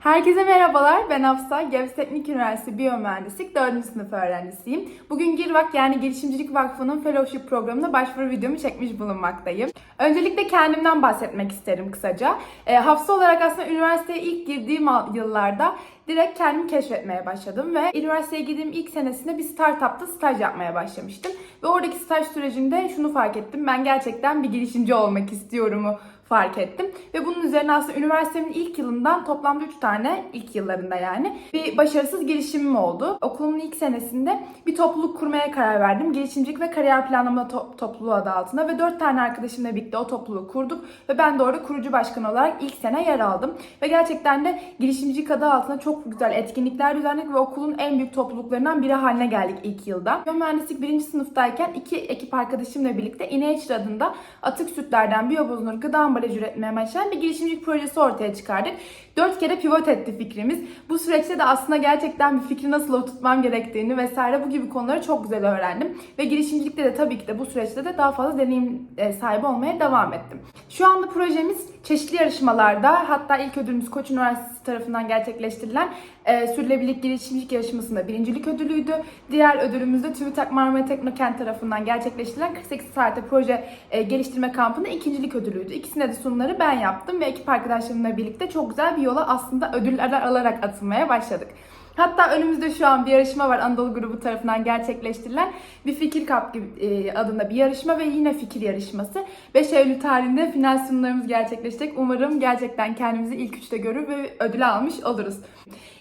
Herkese merhabalar. Ben Hafsa. Gebze Teknik Üniversitesi Biyomühendislik 4. sınıf öğrencisiyim. Bugün GİRVAK yani Girişimcilik Vakfı'nın fellowship programına başvuru videomu çekmiş bulunmaktayım. Öncelikle kendimden bahsetmek isterim kısaca. E, Hafsa olarak aslında üniversiteye ilk girdiğim yıllarda direkt kendimi keşfetmeye başladım ve üniversiteye girdiğim ilk senesinde bir startupta staj yapmaya başlamıştım. Ve oradaki staj sürecinde şunu fark ettim. Ben gerçekten bir girişimci olmak istiyorumu fark ettim. Ve bunun üzerine aslında üniversitemin ilk yılından toplamda 3 tane, ilk yıllarında yani, bir başarısız girişimim oldu. Okulumun ilk senesinde bir topluluk kurmaya karar verdim. Girişimcilik ve kariyer planlama to- topluluğu adı altında ve 4 tane arkadaşımla birlikte o topluluğu kurduk ve ben de orada kurucu başkan olarak ilk sene yer aldım. Ve gerçekten de girişimcilik adı altında çok güzel etkinlikler düzenledik ve okulun en büyük topluluklarından biri haline geldik ilk yılda. Mühendislik birinci sınıftayken iki ekip arkadaşımla birlikte Inature adında atık sütlerden biyobozunur gıda ambalajı üretmeye başlayan bir girişimcilik projesi ortaya çıkardık. Dört kere pivot etti fikrimiz. Bu süreçte de aslında gerçekten bir fikri nasıl oturtmam gerektiğini vesaire bu gibi konuları çok güzel öğrendim. Ve girişimcilikte de tabii ki de bu süreçte de daha fazla deneyim e, sahibi olmaya devam ettim. Şu anda projemiz çeşitli yarışmalarda hatta ilk ödülümüz Koç Üniversitesi tarafından gerçekleştirilen e, Sürdürülebilirlik Girişimcilik Yarışması'nda birincilik ödülüydü. Diğer ödülümüz de TÜBİTAK Marmara Teknokent tarafından gerçekleştirilen 48 saatte proje e, geliştirme kampında ikincilik ödülüydü. İkisine de sunumları ben yaptım ve ekip arkadaşlarımla birlikte çok güzel bir yola aslında ödüller alarak atılmaya başladık. Hatta önümüzde şu an bir yarışma var Anadolu Grubu tarafından gerçekleştirilen bir Fikir Cup gibi, e, adında bir yarışma ve yine fikir yarışması. 5 Eylül tarihinde final sunumlarımız gerçekleşecek. Umarım gerçekten kendimizi ilk üçte görür ve ödül almış oluruz.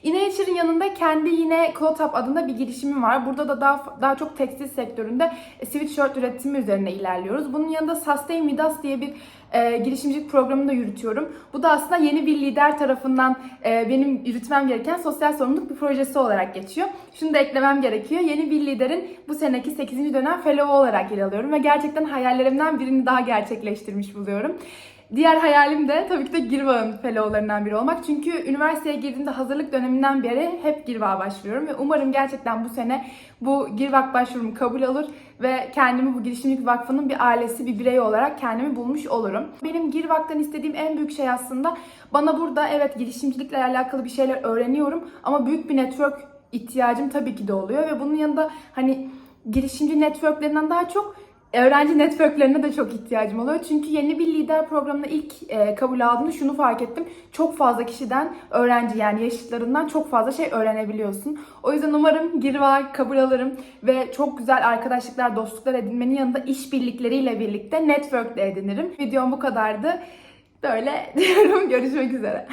Inature yanında kendi yine Clotap adında bir girişimim var. Burada da daha daha çok tekstil sektöründe e, sweatshirt üretimi üzerine ilerliyoruz. Bunun yanında Sustain Midas diye bir e, girişimcilik programını da yürütüyorum. Bu da aslında yeni bir lider tarafından e, benim yürütmem gereken sosyal sorumluluk bir projesi olarak geçiyor. Şunu da eklemem gerekiyor. Yeni bir liderin bu seneki 8. dönem fellow olarak yer alıyorum ve gerçekten hayallerimden birini daha gerçekleştirmiş buluyorum. Diğer hayalim de tabii ki de Girvak'ın fellowlarından biri olmak. Çünkü üniversiteye girdiğimde hazırlık döneminden beri hep Girvak'a başvuruyorum ve umarım gerçekten bu sene bu Girvak başvurum kabul olur ve kendimi bu girişimcilik vakfının bir ailesi, bir birey olarak kendimi bulmuş olurum. Benim Girvak'tan istediğim en büyük şey aslında bana burada evet girişimcilikle alakalı bir şeyler öğreniyorum ama büyük bir network ihtiyacım tabii ki de oluyor ve bunun yanında hani girişimci networklerinden daha çok öğrenci networklerine de çok ihtiyacım oluyor. Çünkü yeni bir lider programına ilk e, kabul aldığımda şunu fark ettim. Çok fazla kişiden öğrenci yani yaşıtlarından çok fazla şey öğrenebiliyorsun. O yüzden umarım Girva kabul alırım ve çok güzel arkadaşlıklar, dostluklar edinmenin yanında işbirlikleriyle birlikte network de edinirim. Videom bu kadardı. Böyle diyorum. Görüşmek üzere.